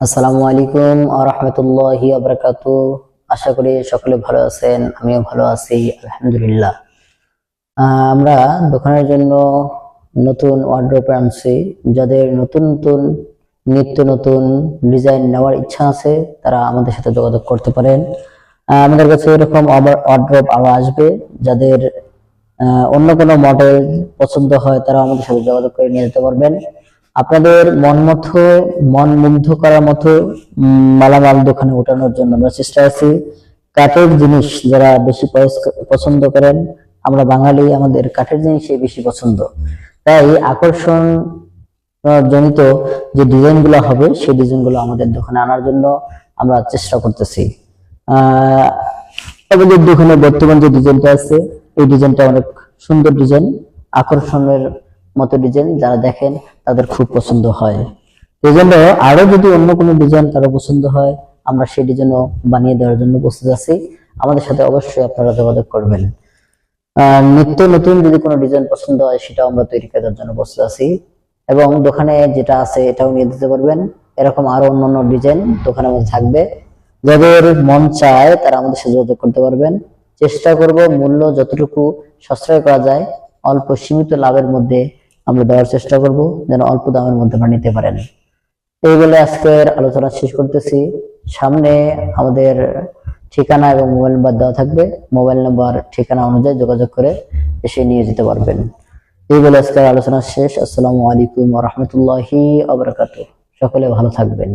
আসসালামু আলাইকুম আরহামতুল্লাহি আবরাকাতু আশা করি সকলে ভালো আছেন, আমিও ভালো আছি, আলহামদুলিল্লাহ। আমরা দোকানের জন্য নতুন ওয়ার্ড্রোপ আনছি। যাদের নতুন নতুন, নিত্য নতুন ডিজাইন নেওয়ার ইচ্ছা আছে, তারা আমাদের সাথে যোগাযোগ করতে পারেন। আমাদের কাছে এরকম ওয়ার্ড্রোপ আরও আসবে। যাদের অন্য কোনো মডেল পছন্দ হয় তারা আমাদের সাথে যোগাযোগ করে নিয়ে যেতে পারবেন। আপনাদের মন মতো, মন মুগ্ধ করার মতো মালামাল দোকানে ওঠানোর জন্য আমরা চেষ্টা আছি। কাঠের জিনিস যারা বেশি পছন্দ করেন, আমরা বাঙালি, আমাদের কাঠের জিনিসই বেশি পছন্দ। তাই আকর্ষণ জনিত যে ডিজাইনগুলো হবে, সেই ডিজাইনগুলো আমাদের দোকানে আনার জন্য আমরা চেষ্টা করতেছি। আমাদের দোকানে বর্তমান যে ডিজাইনটা আছে, এই ডিজাইনটা অনেক সুন্দর ডিজাইন, আকর্ষণের মতো ডিজাইন। যারা দেখেন তাদের খুব পছন্দ হয়। এই জন্য আরও যদি অন্য কোনো ডিজাইন কারও পছন্দ হয়, আমরা সেই ডিজাইনও বানিয়ে দেওয়ার জন্য প্রস্তুত আছি। আমাদের সাথে অবশ্যই আপনারা যোগাযোগ করবেন। নিত্য নতুন যদি কোনো ডিজাইন পছন্দ হয়, সেটাও আমরা তৈরি করে দেওয়ার জন্য প্রস্তুত আছি। এবং দোকানে যেটা আছে, এটাও নিয়ে দিতে পারবেন। এরকম আরও অন্যান্য ডিজাইন দোকানের মধ্যে থাকবে। যাদের মন চায়, তারা আমাদের সাথে যোগাযোগ করতে পারবেন। চেষ্টা করব মূল্য যতটুকু সাশ্রয় করা যায়, অল্প সীমিত লাভের মধ্যে আমরা দেওয়ার চেষ্টা করব যেন অল্প দামের মধ্যে আপনারা নিতে পারেন। এই বলে আজকের আলোচনা শেষ করতেছি। সামনে আমাদের ঠিকানা এবং মোবাইল নাম্বার দেওয়া থাকবে। মোবাইল নাম্বার, ঠিকানা অনুযায়ী যোগাযোগ করে এসে নিয়ে যেতে পারবেন। এই বলে আজকের আলোচনা শেষ। আসসালামু আলাইকুম রহমতুল্লাহি আবরকাত সকলে ভালো থাকবেন।